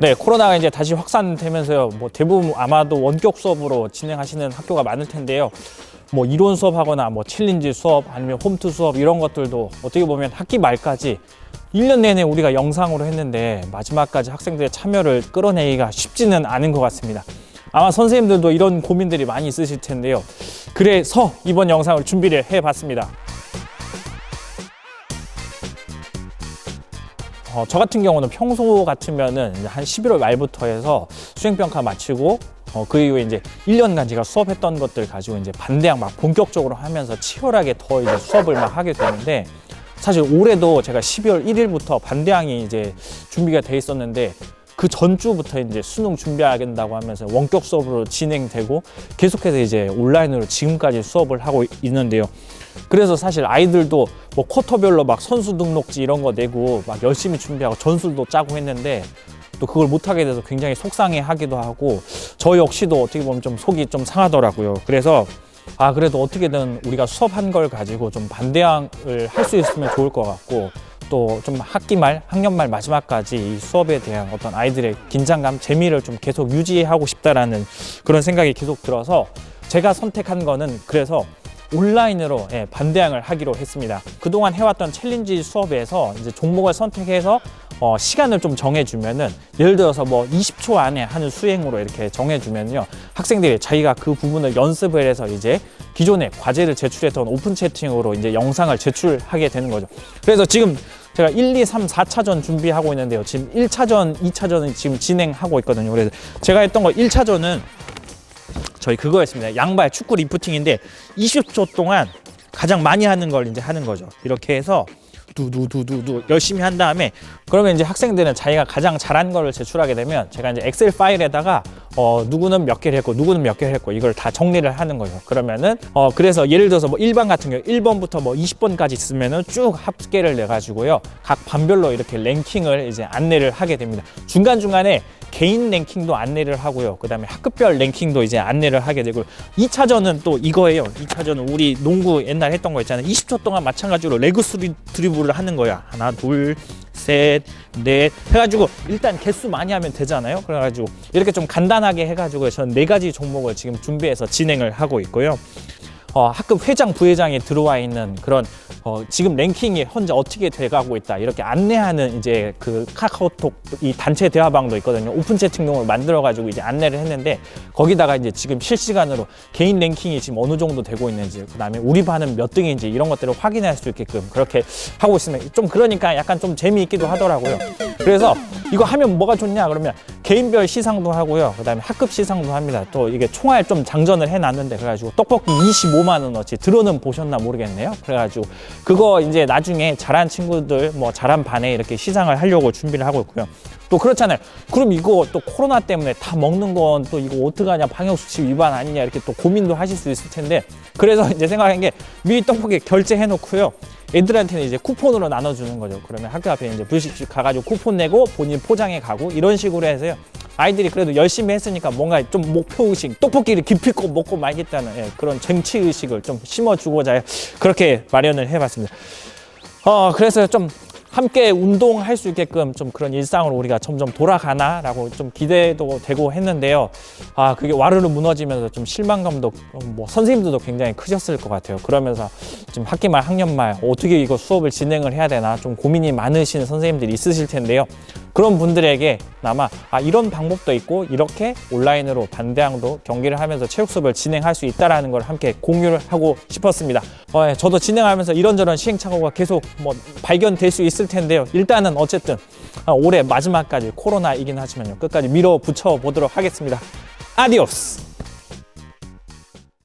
네, 코로나가 이제 다시 확산되면서요. 뭐 대부분 아마도 원격 수업으로 진행하시는 학교가 많을 텐데요. 뭐 이론 수업하거나 뭐 챌린지 수업 아니면 홈트 수업 이런 것들도 어떻게 보면 학기 말까지 1년 내내 우리가 영상으로 했는데 마지막까지 학생들의 참여를 끌어내기가 쉽지는 않은 것 같습니다. 아마 선생님들도 이런 고민들이 많이 있으실 텐데요. 그래서 이번 영상을 준비를 해봤습니다. 어, 저 같은 경우는 평소 같으면은 한 11월 말부터 해서 수행평가 마치고 어, 그 이후에 이제 1년간 제가 수업했던 것들 가지고 이제 반대항 막 본격적으로 하면서 치열하게 더 이제 수업을 막 하게 되는데 사실 올해도 제가 12월 1일부터 반대항이 이제 준비가 돼 있었는데 그 전주부터 이제 수능 준비해야 된다고 하면서 원격 수업으로 진행되고 계속해서 이제 온라인으로 지금까지 수업을 하고 있는데요. 그래서 사실 아이들도 뭐 쿼터별로 막 선수 등록지 이런 거 내고 막 열심히 준비하고 전술도 짜고 했는데 또 그걸 못하게 돼서 굉장히 속상해 하기도 하고 저 역시도 어떻게 보면 좀 속이 좀 상하더라고요. 그래서 아 그래도 어떻게든 우리가 수업한 걸 가지고 좀 반대항을 할 수 있으면 좋을 것 같고 또 좀 학기 말, 학년 말 마지막까지 이 수업에 대한 어떤 아이들의 긴장감, 재미를 좀 계속 유지하고 싶다라는 그런 생각이 계속 들어서 제가 선택한 거는 그래서 온라인으로 예, 반대항을 하기로 했습니다. 그동안 해왔던 챌린지 수업에서 이제 종목을 선택해서 어, 시간을 좀 정해주면은 예를 들어서 뭐 20초 안에 하는 수행으로 이렇게 정해주면요 학생들이 자기가 그 부분을 연습을 해서 이제 기존에 과제를 제출했던 오픈 채팅으로 이제 영상을 제출하게 되는 거죠. 그래서 지금 제가 1, 2, 3, 4차전 준비하고 있는데요. 지금 1차전, 2차전은 지금 진행하고 있거든요. 그래서 제가 했던 거 1차전은 저희 그거였습니다. 양발 축구 리프팅인데 20초 동안 가장 많이 하는 걸 이제 하는 거죠. 이렇게 해서 두두두두두 열심히 한 다음에 그러면 이제 학생들은 자기가 가장 잘한 거를 제출하게 되면 제가 이제 엑셀 파일에다가 어 누구는 몇 개를 했고 누구는 몇 개를 했고 이걸 다 정리를 하는 거죠. 그러면은 어 그래서 예를 들어서 뭐 1번 같은 경우 1번부터 뭐 20번까지 있으면은 쭉 합계를 내 가지고요. 각 반별로 이렇게 랭킹을 이제 안내를 하게 됩니다. 중간중간에 개인 랭킹도 안내를 하고요. 그다음에 학급별 랭킹도 이제 안내를 하게 되고 2차전은 또 이거예요. 2차전은 우리 농구 옛날 했던 거 있잖아요. 20초 동안 마찬가지로 레그 스리 드리블을 하는 거야. 하나, 둘, 셋, 넷 해가지고 일단 개수 많이 하면 되잖아요. 그래가지고 이렇게 좀 간단하게 해가지고 저는 네 가지 종목을 지금 준비해서 진행을 하고 있고요. 어, 학급 회장, 부회장에 들어와 있는 그런 어, 지금 랭킹이 현재 어떻게 돼가고 있다 이렇게 안내하는 이제 그 카카오톡 이 단체 대화방도 있거든요. 오픈 채팅용으로 만들어가지고 이제 안내를 했는데 거기다가 이제 지금 실시간으로 개인 랭킹이 지금 어느 정도 되고 있는지 그다음에 우리 반은 몇 등인지 이런 것들을 확인할 수 있게끔 그렇게 하고 있으면 좀 그러니까 약간 좀 재미있기도 하더라고요. 그래서 이거 하면 뭐가 좋냐 그러면 개인별 시상도 하고요. 그다음에 학급 시상도 합니다. 또 이게 총알 좀 장전을 해놨는데 그래가지고 떡볶이 25만 원어치 들어는 보셨나 모르겠네요. 그래가지고 그거 이제 나중에 잘한 친구들 뭐 잘한 반에 이렇게 시상을 하려고 준비를 하고 있고요. 또 그렇잖아요. 그럼 이거 또 코로나 때문에 다 먹는 건 또 이거 어떡하냐 방역수칙 위반 아니냐 이렇게 또 고민도 하실 수 있을 텐데 그래서 이제 생각한 게 미리 떡볶이 결제해 놓고요. 애들한테는 이제 쿠폰으로 나눠주는 거죠. 그러면 학교 앞에 이제 불식집 가가지고 쿠폰 내고 본인 포장해 가고 이런 식으로 해서요. 아이들이 그래도 열심히 했으니까 뭔가 좀 목표 의식, 떡볶이를 기필코 먹고 말겠다는 예, 그런 정치 의식을 좀 심어주고자 그렇게 마련을 해봤습니다. 어 그래서 좀 함께 운동할 수 있게끔 좀 그런 일상으로 우리가 점점 돌아가나라고 좀 기대도 되고 했는데요. 아 그게 와르르 무너지면서 좀 실망감도 뭐 선생님들도 굉장히 크셨을 것 같아요. 그러면서 지금 학기 말 학년 말 어떻게 이거 수업을 진행을 해야 되나 좀 고민이 많으신 선생님들이 있으실 텐데요. 그런 분들에게 아마 아 이런 방법도 있고 이렇게 온라인으로 반대항도 경기를 하면서 체육 수업을 진행할 수 있다라는 걸 함께 공유를 하고 싶었습니다. 어, 예, 저도 진행하면서 이런저런 시행착오가 계속 뭐 발견될 수 있을 텐데요. 일단은 어쨌든 아, 올해 마지막까지 코로나이긴 하지만요 끝까지 밀어붙여 보도록 하겠습니다. 아디오스.